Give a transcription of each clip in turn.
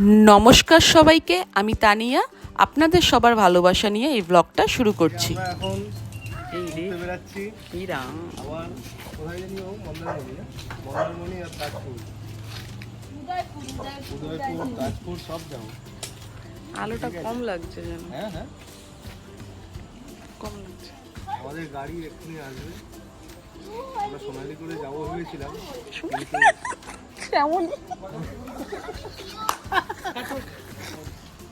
নমস্কার সবাইকে আমি তানিয়া। আপনাদের সবার ভালোবাসা নিয়ে এই ব্লগটা শুরু করছি। যাব। আলোটা কম লাগছে যেন। হ্যাঁ হ্যাঁ। কম লাগছে। আমাদের গাড়ি এক্ষুনি আসবে। আমরা সোনালি করে যাব ভেবেছিলাম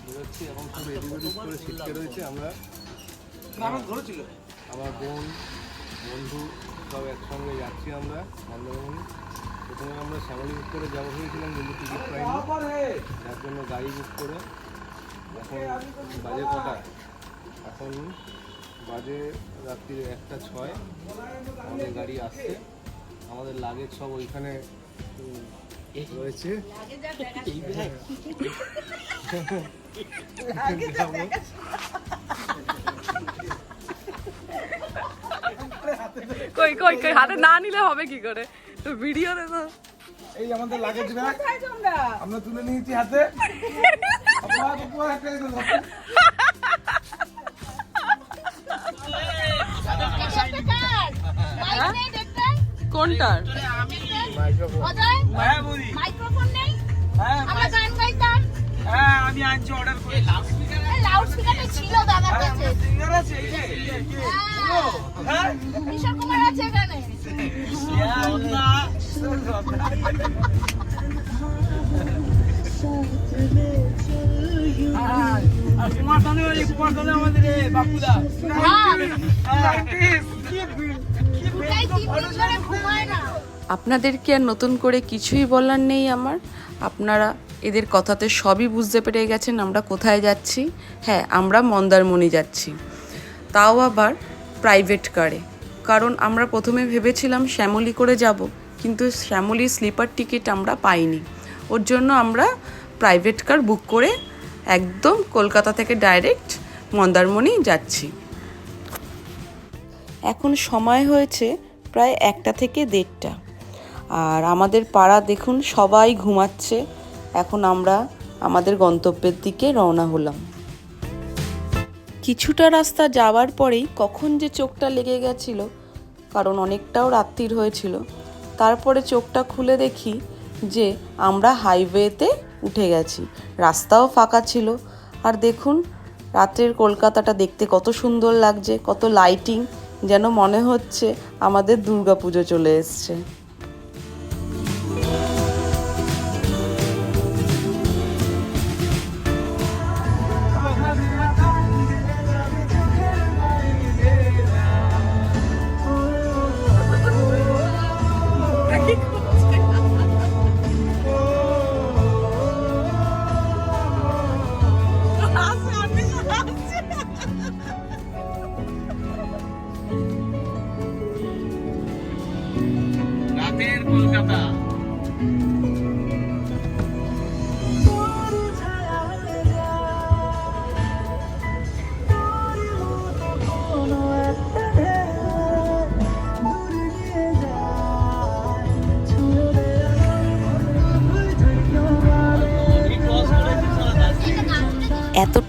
বেরোচ্ছি এখন সব এদিক ওদিক করে ছিটকে রয়েছে আমরা আমার বোন বন্ধু সব একসঙ্গে যাচ্ছি আমরা মন্দারমণি প্রথমে আমরা শ্যামলি বুক করে যাব ভেবেছিলাম কিন্তু টিকিট পাইনি। যার জন্য গাড়ি বুক করে এখন বাজে কটা? এখন বাজে রাত্রি একটা ছয়। আমাদের গাড়ি আসছে। আমাদের লাগেজ সব ওইখানে রয়েছে। কই কই কই হাতে না নিলে হবে কি করে? তো ভিডিওতে তো। এই আমাদের লাগেজ ব্যাগ আমরা তুলে নিয়েছি হাতে। আপনারা কোনটার? মাইক্রোফোন নেই? আমরা গান গাইতাম। হ্যাঁ আমি আনছি অর্ডার করে লাউড স্পিকারটা ছিল দাদার কাছে। সিঙ্গার আছে এই যে হ্যাঁ। কিশোর কুমার আছে এখানে। কুমার দানে ওই কুমার দানে আমাদের বাপুদা। হ্যাঁ। কি আপনাদেরকে আর নতুন করে কিছুই বলার নেই আমার। আপনারা এদের কথাতে সবই বুঝতে পেরে গেছেন আমরা কোথায় যাচ্ছি। হ্যাঁ আমরা মন্দারমণি যাচ্ছি। তাও আবার প্রাইভেট কারে কারণ আমরা প্রথমে ভেবেছিলাম শ্যামলি করে যাব, কিন্তু শ্যামলি স্লিপার টিকিট আমরা পাইনি। ওর জন্য আমরা প্রাইভেট কার বুক করে একদম কলকাতা থেকে ডাইরেক্ট মন্দারমণি যাচ্ছি। এখন সময় হয়েছে প্রায় একটা থেকে দেড়টা। আর আমাদের পাড়া দেখুন, সবাই ঘুমাচ্ছে। এখন আমরা আমাদের গন্তব্যের দিকে রওনা হলাম। কিছুটা রাস্তা যাওয়ার পরেই কখন যে চোখটা লেগে গেছিল, কারণ অনেকটাও রাত্রির হয়েছিল, তারপরে চোখটা খুলে দেখি যে আমরা হাইওয়েতে উঠে গেছি। রাস্তাও ফাঁকা ছিল। আর দেখুন, রাত্রের কলকাতাটা দেখতে কত সুন্দর লাগছে, কত লাইটিং যেন মনে হচ্ছে আমাদের দুর্গাপুজো চলে এসছে।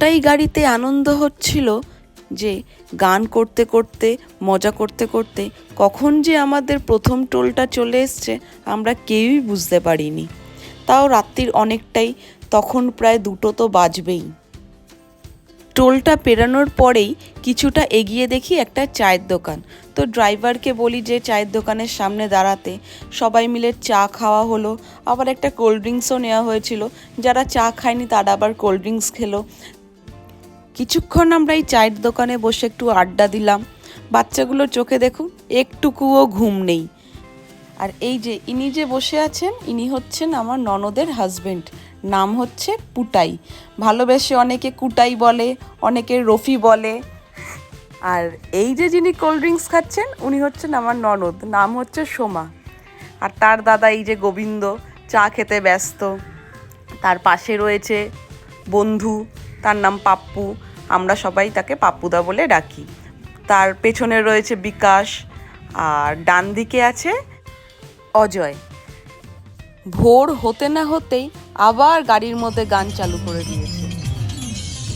এতটাই গাড়িতে আনন্দ হচ্ছিল যে গান করতে করতে, মজা করতে করতে কখন যে আমাদের প্রথম টোলটা চলে এসছে আমরা কেউই বুঝতে পারিনি। তাও রাত্রির অনেকটাই, তখন প্রায় দুটো তো বাজবেই। টোলটা পেরানোর পরেই কিছুটা এগিয়ে দেখি একটা চায়ের দোকান। তো ড্রাইভারকে বলি যে চায়ের দোকানের সামনে দাঁড়াতে। সবাই মিলে চা খাওয়া হলো, আবার একটা কোল্ড ড্রিঙ্কসও নেওয়া হয়েছিল। যারা চা খায়নি তারা আবার কোল্ড ড্রিঙ্কস খেলো। কিছুক্ষণ আমরা এই চায়ের দোকানে বসে একটু আড্ডা দিলাম। বাচ্চাগুলোর চোখে দেখুন, একটুকুও ঘুম নেই। আর এই যে ইনি যে বসে আছেন, ইনি হচ্ছেন আমার ননদের হাজবেন্ড। নাম হচ্ছে পুটাই। ভালোবেসে অনেকে কুটাই বলে, অনেকে রফি বলে। আর এই যে যিনি কোল্ড ড্রিঙ্কস খাচ্ছেন, উনি হচ্ছেন আমার ননদ। নাম হচ্ছে সোমা। আর তার দাদা এই যে গোবিন্দ, চা খেতে ব্যস্ত। তার পাশে রয়েছে বন্ধু, তার নাম পাপ্পু। আমরা সবাই তাকে পাপ্পুদা বলে ডাকি। তার পেছনে রয়েছে বিকাশ, আর ডান দিকে আছে অজয়। ভোর হতে না হতেই আবার গাড়ির মধ্যে গান চালু করে দিয়েছে।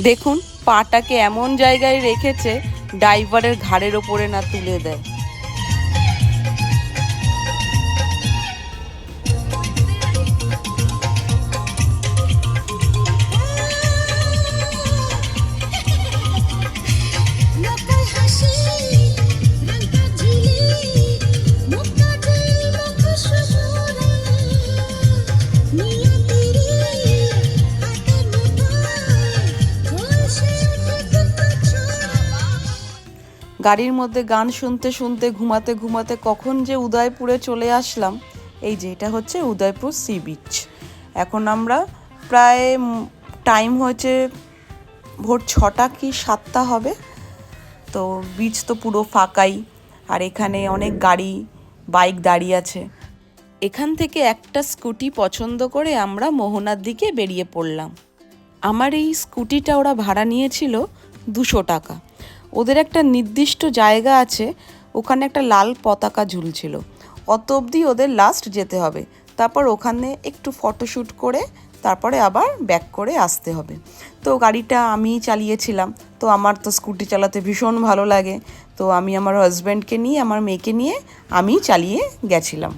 দেখুন, পাটাকে এমন জায়গায় রেখেছে, ড্রাইভারের ঘাড়ের ওপরে না তুলে দেয়। গাড়ির মধ্যে গান শুনতে শুনতে, ঘুমাতে ঘুমাতে কখন যে উদয়পুরে চলে আসলাম, এই যে এটা হচ্ছে উদয়পুর সি বিচ। এখন আমরা প্রায় টাইম হয়েছে ভোর ছটা কি সাতটা হবে, তো বিচ তো পুরো ফাঁকাই, আর এখানে অনেক গাড়ি বাইক দাঁড়িয়ে আছে। এখান থেকে একটা স্কুটি পছন্দ করে আমরা মোহনার দিকে বেরিয়ে পড়লাম। আমার এই স্কুটিটা ওরা ভাড়া নিয়েছিল দুশো টাকা। ওদের একটা নির্দিষ্ট জায়গা আছে, ওখানে একটা লাল পতাকা ঝুলছিল। অত অবধি ওদের লাস্ট যেতে হবে। তারপর ওখানে একটু ফটোশ্যুট করে, তারপরে আবার ব্যাক করে আসতে হবে। তো গাড়িটা আমি চালিয়েছিলাম। তো আমার তো স্কুটি চালাতে ভীষণ ভালো লাগে। তো আমি আমার হাজব্যান্ডকে নিয়ে, আমার মেয়েকে নিয়ে আমি চালিয়ে গেছিলাম।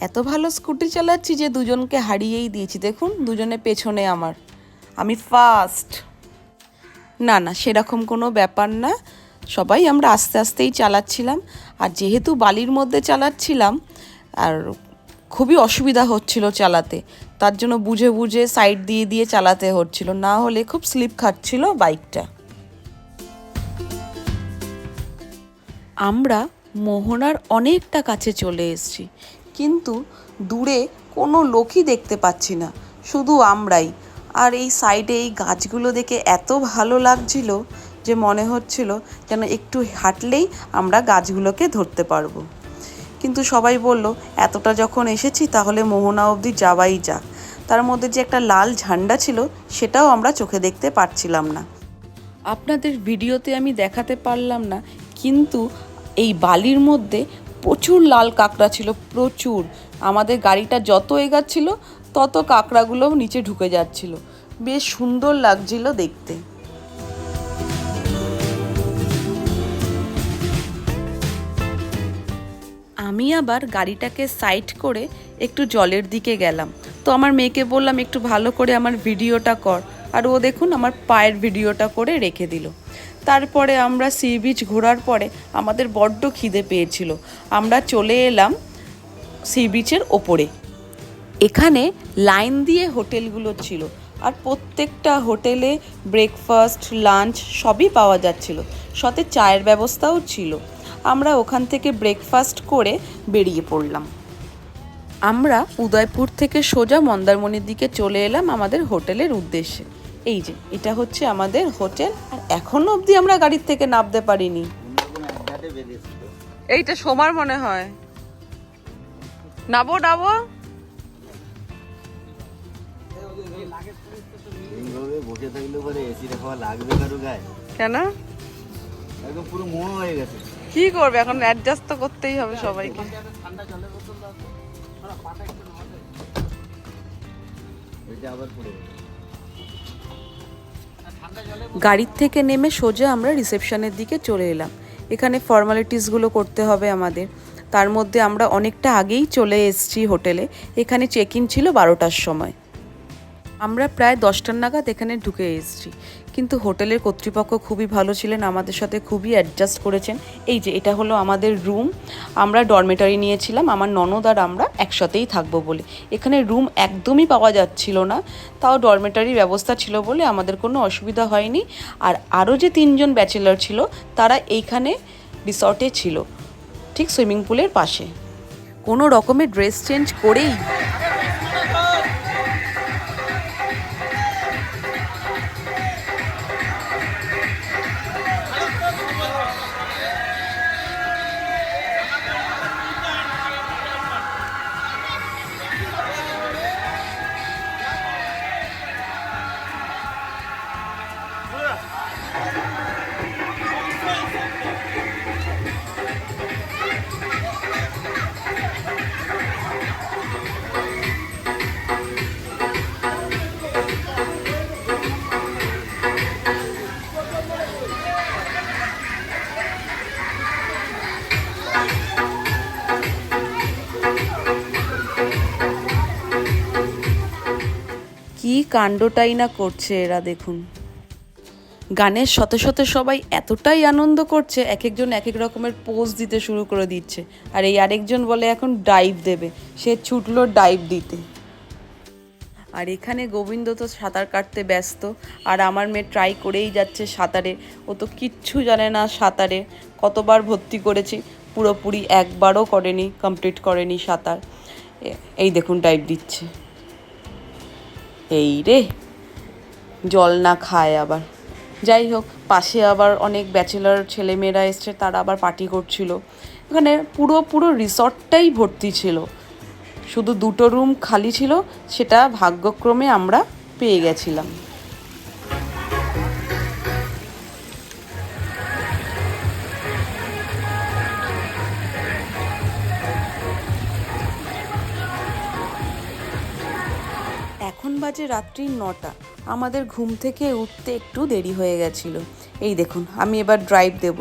এত ভালো স্কুটি চালাচ্ছি যে দুজনকে হারিয়েই দিয়েছি। দেখুন দুজনে পেছনে আমার। আমি ফার্স্ট না না, সেরকম কোনো ব্যাপার না। সবাই আমরা আস্তে আস্তেই চালাচ্ছিলাম। আর যেহেতু বালির মধ্যে চালাচ্ছিলাম, আর খুবই অসুবিধা হচ্ছিল চালাতে, তার জন্য বুঝে বুঝে সাইড দিয়ে দিয়ে চালাতে হচ্ছিল। না হলে খুব স্লিপ খাচ্ছিল বাইকটা আমরা মোহনার অনেকটা কাছে চলে এসেছি, কিন্তু দূরে কোনো লোকই দেখতে পাচ্ছি না। শুধু আমরাই। আর এই সাইডে এই গাছগুলো দেখে এত ভালো লাগছিল যে মনে হচ্ছিল যেন একটু হাঁটলেই আমরা গাছগুলোকে ধরতে পারব। কিন্তু সবাই বলল, এতটা যখন এসেছি তাহলে মোহনা অবধি যাওয়াই যাক। তার মধ্যে যে একটা লাল ঝান্ডা ছিল সেটাও আমরা চোখে দেখতে পারছিলাম না। আপনাদের ভিডিওতে আমি দেখাতে পারলাম না, কিন্তু এই বালির মধ্যে প্রচুর লাল কাঁকড়া ছিল, প্রচুর। আমাদের গাড়িটা যত এগাচ্ছিল তত কাঁকড়াগুলো নিচে ঢুকে যাচ্ছিল। বেশ সুন্দর লাগছিল দেখতে। আমি আবার গাড়িটাকে সাইড করে একটু জলের দিকে গেলাম। তো আমার মেয়েকে বললাম, একটু ভালো করে আমার ভিডিওটা কর। আর ও দেখুন আমার পায়ের ভিডিওটা করে রেখে দিল। তারপরে আমরা সি বিচ ঘোরার পরে আমাদের বড্ড খিদে পেয়েছিল। আমরা চলে এলাম সি বিচের ওপরে। এখানে লাইন দিয়ে হোটেলগুলো ছিল আর প্রত্যেকটা হোটেলে ব্রেকফাস্ট, লাঞ্চ সবই পাওয়া যাচ্ছিল। সাথে চায়ের ব্যবস্থাও ছিল। আমরা ওখান থেকে ব্রেকফাস্ট করে বেরিয়ে পড়লাম। আমরা উদয়পুর থেকে সোজা মন্দারমণির দিকে চলে এলাম আমাদের হোটেলের উদ্দেশ্যে। এই যে, এটা হচ্ছে আমাদের হোটেল আর এখনও অবধি আমরা গাড়ির থেকে নামতে পারিনি। এইটা সোমার মনে হয়। নাবো নাবো। এইভাবে বসে থাকলে পরে এসিটা খাওয়া লাগবে কারও গায়ে? কেন? একদম পুরো মোয়া হয়ে গেছে। কি করবে? এখন অ্যাডজাস্ট তো করতেই হবে সবাইকে। ওইটা আবার পড়ে গাড়ির থেকে নেমে সোজা আমরা রিসেপশনের দিকে চলে এলাম। এখানে ফর্মালিটিসগুলো করতে হবে আমাদের। তার মধ্যে আমরা অনেকটা আগেই চলে এসেছি হোটেলে। এখানে চেক ইন ছিল বারোটার সময়। আমরা প্রায় দশটার নাগাদ এখানে ঢুকে এসেছি। কিন্তু হোটেলের কর্তৃপক্ষ খুবই ভালো ছিলেন, আমাদের সাথে খুবই অ্যাডজাস্ট করেছেন। এই যে, এটা হলো আমাদের রুম আমরা ডরমেটারি নিয়েছিলাম, আমার ননদ আর আমরা একসাথেই থাকব বলে। এখানে রুম একদমই পাওয়া যাচ্ছিল না, তাও ডরমেটারি ব্যবস্থা ছিল বলে আমাদের কোনো অসুবিধা হয়নি। আর আরও যে তিনজন ব্যাচেলার ছিল, তারা এইখানে রিসর্টে ছিল, ঠিক সুইমিং পুলের পাশে। কোনো রকমের ড্রেস চেঞ্জ করেই কাণ্ডটাই না করছে এরা, দেখুন। গানের সাথে সাথে সবাই এতটাই আনন্দ করছে এক একজন এক এক রকমের পোজ দিতে শুরু করে দিচ্ছে। আর এই আরেকজন বলে এখন ডাইভ দেবে, সে ছুটলো ডাইভ দিতে। আর এখানে গোবিন্দ তো সাঁতার কাটতে ব্যস্ত, আর আমার মেয়ে ট্রাই করেই যাচ্ছে সাঁতারে। ও তো কিচ্ছু জানে না সাঁতারে। কতবার ভর্তি করেছি, পুরোপুরি একবারও করেনি কমপ্লিট করেনি সাঁতার। এই দেখুন ডাইভ দিচ্ছে। এই রে। জল না খায় আবার। যাই হোক, পাশে আবার অনেক ব্যাচেলার ছেলেমেয়েরা এসছে, তারা আবার পার্টি করছিল। এখানে পুরো পুরো রিসর্টটাই ভর্তি ছিল। শুধু দুটো রুম খালি ছিল, সেটা ভাগ্যক্রমে আমরা পেয়ে গেছিলাম। বাজে রাত্রি নটা। আমাদের ঘুম থেকে উঠতে একটু দেরি হয়ে গেছিল। এই দেখুন, আমি এবার ড্রাইভ দেব।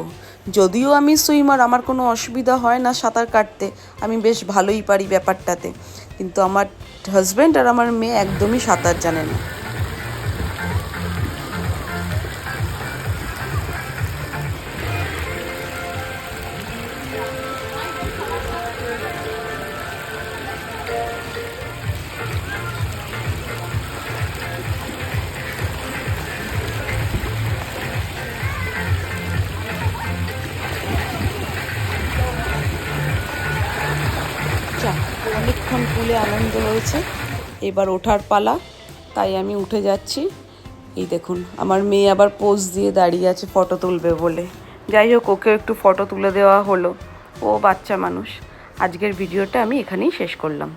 যদিও আমি সুইমার, আমার কোনো অসুবিধা হয় না সাঁতার কাটতে। আমি বেশ ভালোই পারি ব্যাপারটাতে। কিন্তু আমার হাজব্যান্ড আর আমার মেয়ে একদমই সাঁতার জানে না। অনেকক্ষণ আনন্দ হয়েছে। এবার ওঠার পালা, তাই আমি উঠে যাচ্ছি। এই দেখুন, আমার মেয়ে আবার পোজ দিয়ে দাঁড়িয়ে আছে ফটো তুলবে বলে। যাই হোক ওকেও একটু ফটো তুলে দেওয়া হলো। ও বাচ্চা মানুষ। আজকের ভিডিওটা আমি এখানেই শেষ করলাম।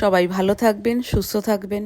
সবাই ভালো থাকবেন, সুস্থ থাকবেন।